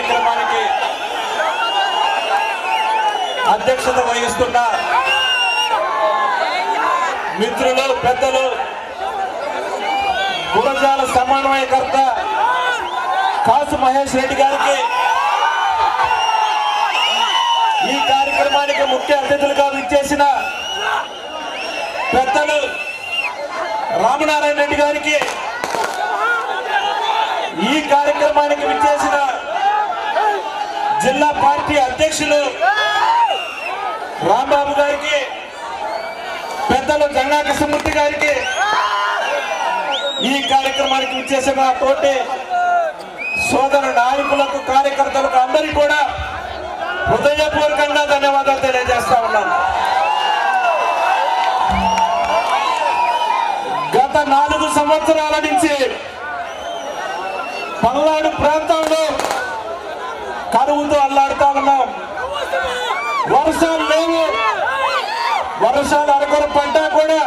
కార్యక్రమానికి అధ్యక్షత వహిస్తున్న మిత్రులు పెద్దలు గురజాల సమన్వయకర్త కాసు మహేష్ రెడ్డి గారికి ఈ కార్యక్రమానికి ముఖ్య అతిథులుగా విచ్చేసిన పెద్దలు రామనారాయణ రెడ్డి గారికి ఈ కార్యక్రమానికి విచ్చేసిన జిల్లా పార్టీ అధ్యక్షులు రాంబాబు గారికి పెద్దలు జంగా కృష్ణమూర్తి గారికి ఈ కార్యక్రమానికి విచ్చేసిన తోటి సోదర నాయకులకు కార్యకర్తలకు అందరికీ కూడా హృదయపూర్వకంగా ధన్యవాదాలు తెలియజేస్తా ఉన్నాను. గత నాలుగు సంవత్సరాల నుంచి పల్నాడు ప్రాంతంలో కరువుతో అల్లాడుతా ఉన్నాం. వర్షాలు లేవు. వర్షాలు అనుకున్న పంట కూడా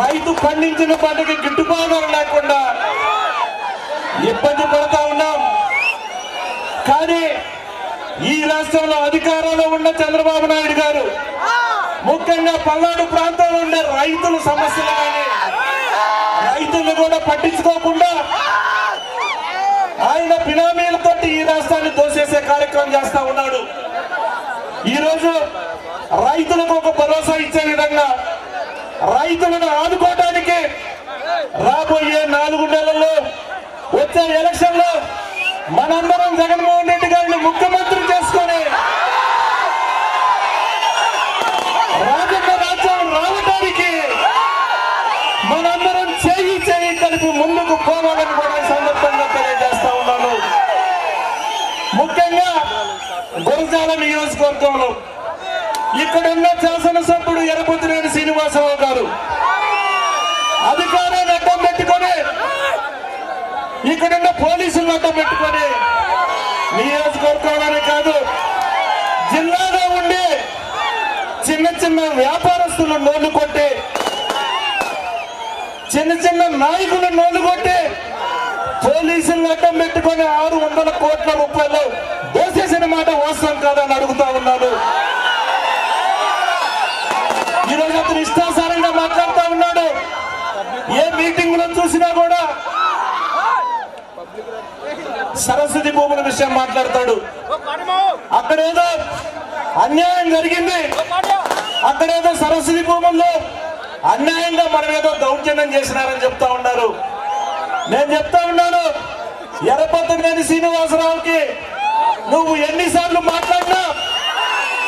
రైతు పండించిన పంటకి గిట్టుబాటు లేకుండా ఇబ్బంది పడతా ఉన్నాం. కానీ ఈ రాష్ట్రంలో అధికారంలో ఉన్న చంద్రబాబు నాయుడు గారు ముఖ్యంగా పల్నాడు ప్రాంతంలో ఉండే రైతుల సమస్యలు కానీ రైతులను కూడా పట్టించుకోకుండా ఆయన బినామీలతో ఈ రాష్ట్రాన్ని దోసేసే కార్యక్రమం చేస్తా ఉన్నాడు. ఈ రోజు రైతులకు ఒక భరోసా ఇచ్చే విధంగా రైతులను ఆదుకోవడానికి రాబోయే నాలుగు నెలల్లో వచ్చే ఎలక్షన్లో మనందరం జగన్మోహన్ గురజాల నియోజకవర్గంలో ఇక్కడ ఉన్న శాసనసభ్యుడు ఎరపతినేని శ్రీనివాసరావు గారు. అధికారాన్ని అడ్డం పెట్టుకొని ఇక్కడున్న పోలీసులను అడ్డం పెట్టుకొని నియోజకవర్గంలోనే కాదు జిల్లాలో ఉండి చిన్న చిన్న వ్యాపారస్తులు నోళ్ళు కొట్టి చిన్న చిన్న నాయకులు నోళ్ళు కొట్టి పోలీసులను అడ్డం పెట్టుకొని ఆరు వందల కోట్ల రూపాయలు దోసేసిన మాట వాస్తవం కాదని అడుగుతా ఉన్నాను ఈరోజు అతను ఇష్టాసారంగా మాట్లాడుతూ ఉన్నాడు. ఏ మీటింగ్లో చూసినా కూడా సరస్వతి భూముల విషయం మాట్లాడతాడు. అక్కడేదో అన్యాయం జరిగింది. అక్కడేదో సరస్వతి భూముల్లో అన్యాయంగా మనమేదో దౌర్జన్యం చేసినారని చెప్తా ఉన్నారు. నేను చెప్తా ఉన్నాను. ఎర్రపత్రినేని శ్రీనివాసరావుకి నువ్వు ఎన్నిసార్లు మాట్లాడినా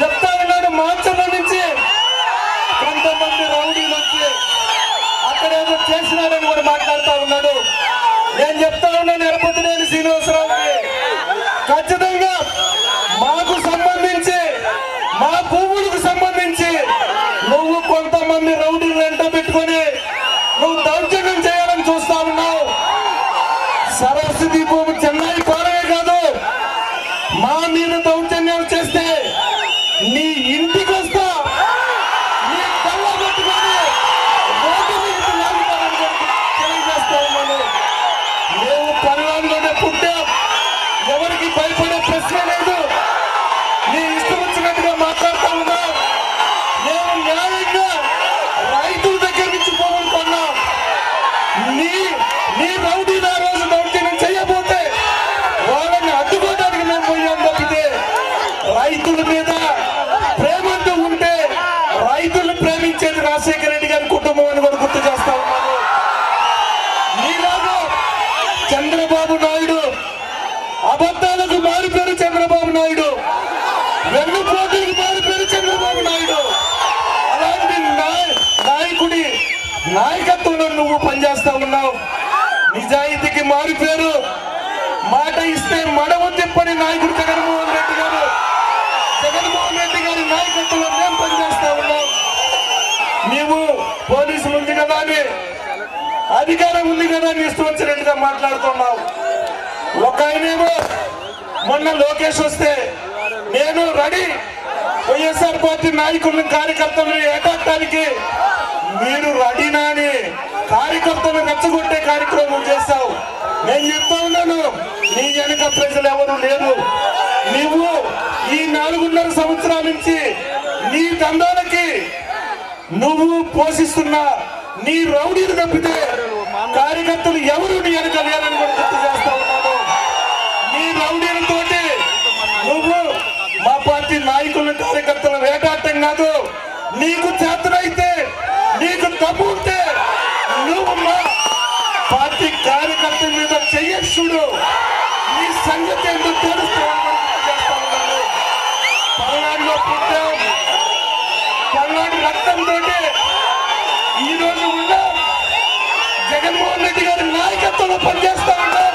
చెప్తా ఉన్నాడు మాచర్ల నుంచి. కొంతమంది రౌడీలు వచ్చి అక్కడేదో చేసినారని కూడా మాట్లాడుతా ఉన్నాడు. నేను చెప్తా ఉన్నాను ఎరపతినేని శ్రీనివాసరావుకి. ఖచ్చితంగా మాకు సంబంధించి మా భూములకు సంబంధించి నువ్వు కొంతమంది రౌడీలు వెంట పెట్టుకొని నువ్వు దౌర్జన్యం చేయాలని చూస్తా ఉన్నావు. సరస్వతి భూమి చెన్నై వాళ్ళని మేము పోయాం తప్పితే రైతుల మీద ప్రేమంటూ ఉంటే రైతులను ప్రేమించేది రాజశేఖర రెడ్డి గారి కుటుంబం అని కూడా గుర్తు చేస్తా ఉన్నాను. నీలాగా చంద్రబాబు నాయుడు అబద్ధాలకు మారిపోయారు చంద్రబాబు నాయుడు వెన్నుపోటులకు మారు పేరు చంద్రబాబు నాయుడు. అలాంటి నాయ- నాయకుడి నాయకత్వంలో నువ్వు పనిచేస్తా ఉన్నావు. నిజాయితీకి మారిపోయారు మాట ఇస్తే మడవ తిప్పని నాయకుడు జగన్మోహన్ రెడ్డి గారు. జగన్మోహన్ రెడ్డి గారి నాయకత్వంలో మేము పనిచేస్తా ఉన్నాం. నీవు పోలీసులు ఉంది కదా అని అధికారం ఉంది కదా అని ఇష్టం వచ్చినట్టుగా మాట్లాడుతున్నావు ఒక ఆయనేమో మొన్న లోకేష్ వస్తే నేను రెడీ. వైఎస్ఆర్ పార్టీ నాయకులను కార్యకర్తలను ఏటాడటానికి మీరు రెడీనా అని కార్యకర్తలను రెచ్చగొట్టే కార్యక్రమం చేశావు. నేను చెప్తా ఉన్నాను నీ వెనక ప్రజలు ఎవరు లేరు. నువ్వు ఈ నాలుగున్నర సంవత్సరాల నుంచి నీ దందాలకి నువ్వు పోషిస్తున్న నీ రౌడీలు తప్పితే కార్యకర్తలు ఎవరు నీ వెనక లేరని కూడా గుర్తు చేస్తా ఉన్నాను. నీ రౌడీలతోటి నువ్వు మా పార్టీ నాయకులను కార్యకర్తలు వేటాడటం కాదు. నీకు చేతనైతే నీకు తప్పు ఉంటే పార్టీ కార్యకర్తల మీద చెయ్యక్షుడు నీ సంగతి ఎందుకు తెలుస్తావని పల్నాడులో పుట్టాం. పల్నాడు రక్తంతో ఈ రోజు ఉన్న. జగన్మోహన్ రెడ్డి గారి నాయకత్వంలో పనిచేస్తా ఉన్నాం.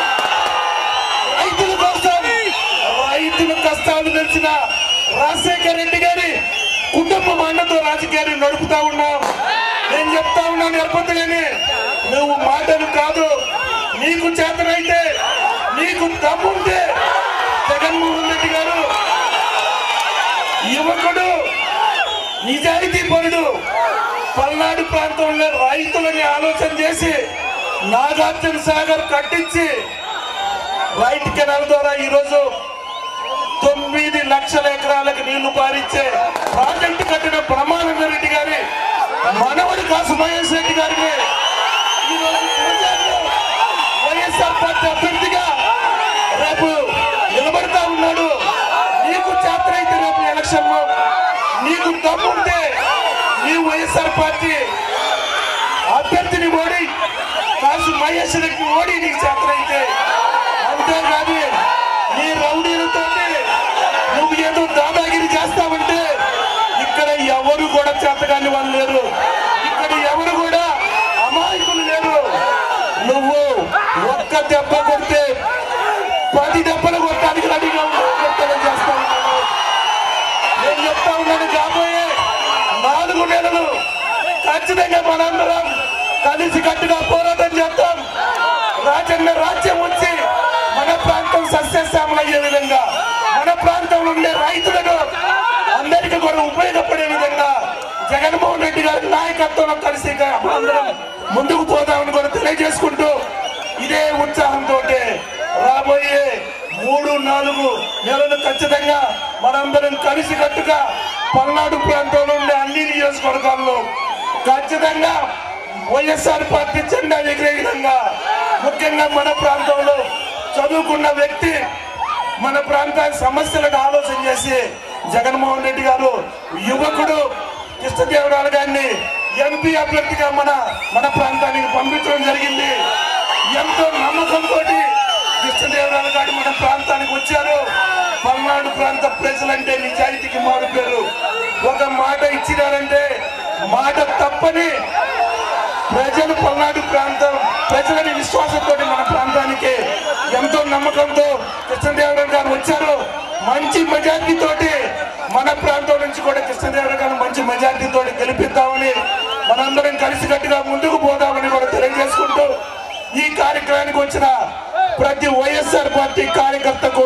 రైతుల కోసం రైతుల కష్టాలు తెలిసిన రాజశేఖర్ రెడ్డి గారి కుటుంబం అన్నతో రాజకీయాన్ని నడుపుతా ఉన్నాం. నేను చెప్తా ఉన్నాను ఎరపతిగాని నువ్వు మాటలు కాదు నీకు చేతనైతే నీకు దమ్ముంటే జగన్మోహన్ రెడ్డి గారు యువకుడు నిజాయితీ పరుడు పల్నాడు ప్రాంతంలో రైతులని ఆలోచన చేసి నాగార్జున సాగర్ కట్టించి రైట్ కెనాల్ ద్వారా ఈరోజు తొమ్మిది లక్షల ఎకరాలకు నీళ్ళు పారించే ప్రాజెక్టు కట్టిన బ్రహ్మానంద రెడ్డి గారి మనవడు కాసు మహేష్ రెడ్డి గారిని ఈరోజు వైఎస్ఆర్ పార్టీ అభ్యర్థిగా రేపు నిలబడతా ఉన్నాడు. నీకు చేతనైతే రేపు ఎలక్షన్లో నీకు దమ్ముంటే నీ వైఎస్ఆర్ పార్టీ అభ్యర్థిని ఓడి కాసు మహేష్ రెడ్డి ఓడి నీకు చేతనైతే అంతేకాదు నీ రౌడీలతో నువ్వు ఏదో దాదాగిరి చేస్తావంటే ఇక్కడ ఎవరు కూడా చేతగాని వాళ్ళు లేరు ఇక్కడ ఎవరు కూడా అమాయకులు లేరు నువ్వు ఒక్క దెబ్బ కొడితే పది దెబ్బలు కొట్టడానికి రెడీగా ఉంటానని చేస్తా ఉన్నాను. నేను చెప్తా ఉన్నాను కాబోయే నాలుగు నెలలు ఖచ్చితంగా మనందరం కలిసి కట్టుగా పోరాటం చేద్దాం. రాజన్న రాజ్యం వచ్చి మన ప్రాంతం సస్యశ్యామలు అయ్యే విధంగా మన ప్రాంతంలో ఉండే రైతులను అందరికీ కూడా ఉపయోగపడే విధంగా జగన్మోహన్ రెడ్డి గారి నాయకత్వంలో కలిసి అందరం ముందుకు పోదామని కూడా తెలియజేసుకుంటూ ఇదే ఉత్సాహంతో రాబోయే మూడు నాలుగు నెలలు ఖచ్చితంగా మనందరం కలిసి కట్టుగా పల్నాడు ప్రాంతంలో ఉండే అన్ని నియోజకవర్గాల్లో ఖచ్చితంగా వైఎస్ఆర్ పార్టీ జెండా ఎగిరే విధంగా ముఖ్యంగా మన ప్రాంతంలో చదువుకున్న వ్యక్తి మన ప్రాంత సమస్యలకు ఆలోచన చేసి జగన్మోహన్ రెడ్డి గారు యువకుడు కృష్ణదేవరాలు గారిని ఎంపీ అభ్యర్థిగా మన మన ప్రాంతానికి పంపించడం జరిగింది. ఎంతో నమ్మకంతో కృష్ణదేవరాలు గారు మన ప్రాంతానికి వచ్చారు. పల్నాడు ప్రాంత ప్రజలంటే నిజాయితీకి మారు పేరు. ఒక మాట ఇచ్చినారంటే మాట తప్పని ప్రజలు పల్నాడు ప్రాంతం ప్రజలని విశ్వాసంతో మన ప్రాంతానికి ఎంతో నమ్మకంతో కృష్ణదేవరాయలు గారు వచ్చారు. మంచి మెజార్టీ తోటి మన ప్రాంతం నుంచి కూడా కృష్ణదేవరావు గారు మంచి మెజార్టీ తోటి గెలిపిద్దామని మనందరం కలిసికట్టుగా ముందుకు పోదామని కూడా తెలియజేసుకుంటూ ఈ కార్యక్రమానికి వచ్చిన ప్రతి వైఎస్ఆర్ పార్టీ కార్యకర్తకు